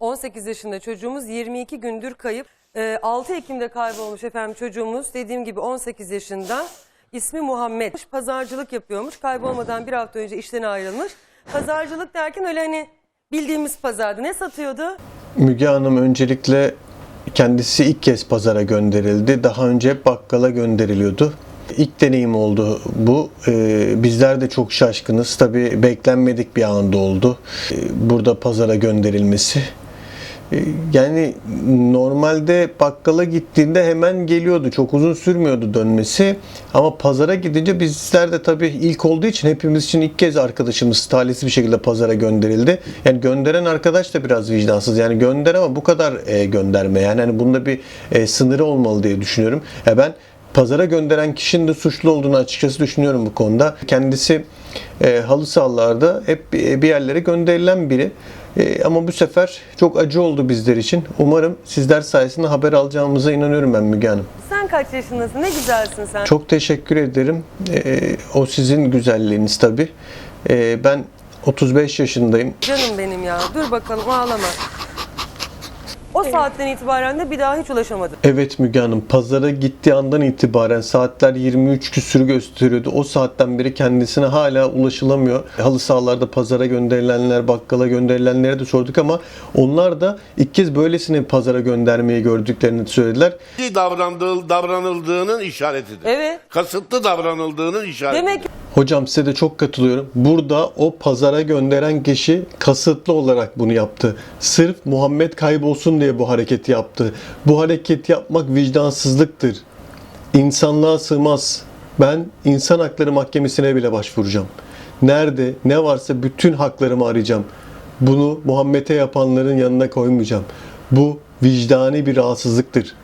18 yaşında çocuğumuz 22 gündür kayıp. Ee, 6 Ekim'de kaybolmuş efendim çocuğumuz. Dediğim gibi 18 yaşında. İsmi Muhammed. Pazarcılık yapıyormuş. Kaybolmadan bir hafta önce işten ayrılmış. Pazarcılık derken öyle hani bildiğimiz pazarda. Ne satıyordu? Müge Hanım öncelikle kendisi ilk kez pazara gönderildi. Daha önce hep bakkala gönderiliyordu. İlk deneyim oldu bu. Ee, bizler de çok şaşkınız. Tabii beklenmedik bir anda oldu. Ee, burada pazara gönderilmesi. Ee, Yani normalde bakkala gittiğinde hemen geliyordu. Çok uzun sürmüyordu dönmesi. Ama pazara gidince bizler de tabii ilk olduğu için hepimiz için ilk kez arkadaşımız talihsiz bir şekilde pazara gönderildi. Yani gönderen arkadaş da biraz vicdansız. Yani gönder ama bu kadar e, gönderme. Yani hani bunda bir e, sınırı olmalı diye düşünüyorum. Ya ben pazara gönderen kişinin de suçlu olduğunu açıkçası düşünüyorum bu konuda. Kendisi e, halı sahalarda hep bir bir yerlere gönderilen biri. E, ama bu sefer çok acı oldu bizler için. Umarım sizler sayesinde haber alacağımıza inanıyorum ben Müge Hanım. Sen kaç yaşındasın? Ne güzelsin sen. Çok teşekkür ederim. E, o sizin güzelliğiniz tabii. E, ben 35 yaşındayım. Canım benim ya. Dur bakalım ağlama. O saatten itibaren de bir daha hiç ulaşamadım. Evet Müge Hanım, pazara gittiği andan itibaren saatler 23 küsürü gösteriyordu. O saatten beri kendisine hala ulaşılamıyor. Halı sahalarda pazara gönderilenler, bakkala gönderilenlere de sorduk ama onlar da ilk kez böylesine pazara göndermeyi gördüklerini söylediler. davrandığı, davranıldığının işaretidir. Evet. Kasıtlı davranıldığının işaretidir. Demek ki Hocam size de çok katılıyorum. Burada o pazara gönderen kişi kasıtlı olarak bunu yaptı. Sırf Muhammed kaybolsun diye bu hareketi yaptı. Bu hareketi yapmak vicdansızlıktır. İnsanlığa sığmaz. Ben insan hakları mahkemesine bile başvuracağım. Nerede ne varsa bütün haklarımı arayacağım. Bunu Muhammed'e yapanların yanına koymayacağım. Bu vicdani bir rahatsızlıktır.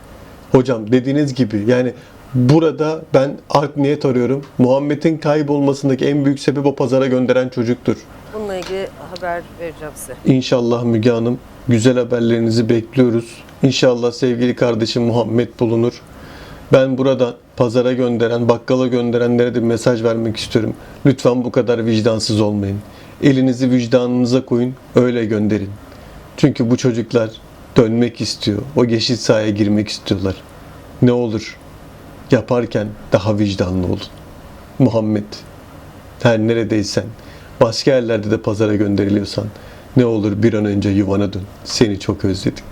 Hocam dediğiniz gibi yani burada ben art niyet arıyorum. Muhammed'in kaybolmasındaki en büyük sebep o pazara gönderen çocuktur. bununla ilgili haber vereceğim size. İnşallah Müge Hanım güzel haberlerinizi bekliyoruz. İnşallah sevgili kardeşim Muhammed bulunur. Ben buradan pazara gönderen, bakkala gönderenlere de bir mesaj vermek istiyorum. Lütfen bu kadar vicdansız olmayın. Elinizi vicdanınıza koyun, öyle gönderin. Çünkü bu çocuklar dönmek istiyor. O yeşil sahaya girmek istiyorlar. Ne olur yaparken daha vicdanlı olun. Muhammed, her neredeysen, başka yerlerde de pazara gönderiliyorsan ne olur bir an önce yuvana dön. Seni çok özledik.